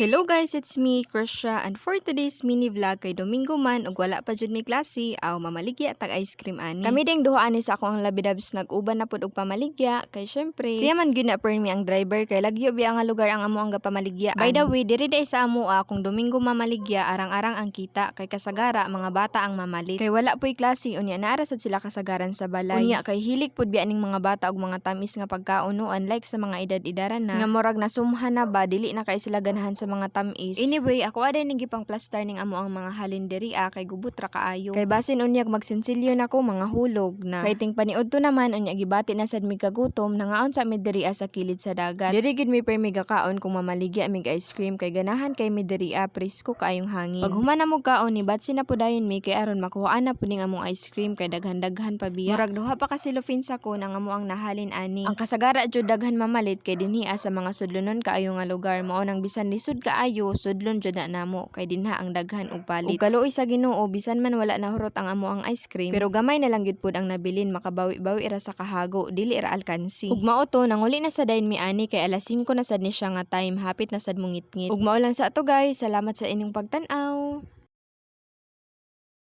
Hello guys, it's me, Krisha, and for today's mini vlog kay Domingo man ug wala pa jud may klase, aw mamaligya tag ice cream ani. Kami ding duha ani sa ako ang labidabs nag-uban na pud og pamaligya kay syempre siya man gyud na permi ang driver kay lagyo bi ang lugar ang amo ang pamaligya. By the way, diri day sa amo ah, kung Domingo mamaligya arang-arang ang kita kay kasagara mga bata ang mamalit. Kay wala po'y klase unya naara sad sila kasagaran sa balay. Unya kay hilig pud bi aning mga bata og mga tamis nga pagkaon unlike sa mga edad-edaran na nga murag nasumhan na ba dili na kay sila ganahan sa mga tamis. Anyway, ako aday ning gipang plaster ning amo ang mga halinderi ah, kay gubot ra kaayo. Kay basin unyag magsinsilyo na ko mga hulog na. Kay ting paniud to naman unya gibati na sad mi kagutom nangaon sa mideri ah, sa kilid sa dagat. Diri gid mi permi kaon kung mamaligya mig ice cream kay ganahan kay mideri ah, presko kaayong hangin. Pag human na mo kaon ni batsi na pudayon mi kay aron makuhaan na puning among ice cream kay daghan-daghan pa biya. Murag duha pa kasi lufin sa ko nang amo ang nahalin ani. Ang kasagara jud daghan mamalit kay dinhi sa mga sudlonon kaayo nga lugar mao nang bisan lisod kaayo sudlon jud na namo kay dinha ang daghan og palit. Ug kaluoy sa Ginoo bisan man wala na hurot ang amo ang ice cream pero gamay na lang gid pud ang nabilin makabawi-bawi ra sa kahago dili ra alkansi. Ug mao to nanguli na sa dayon mi ani kay alas 5 na sad ni siya nga time hapit na sad mungit-ngit. Ug mao lang sa ato guys salamat sa inyong pagtan-aw.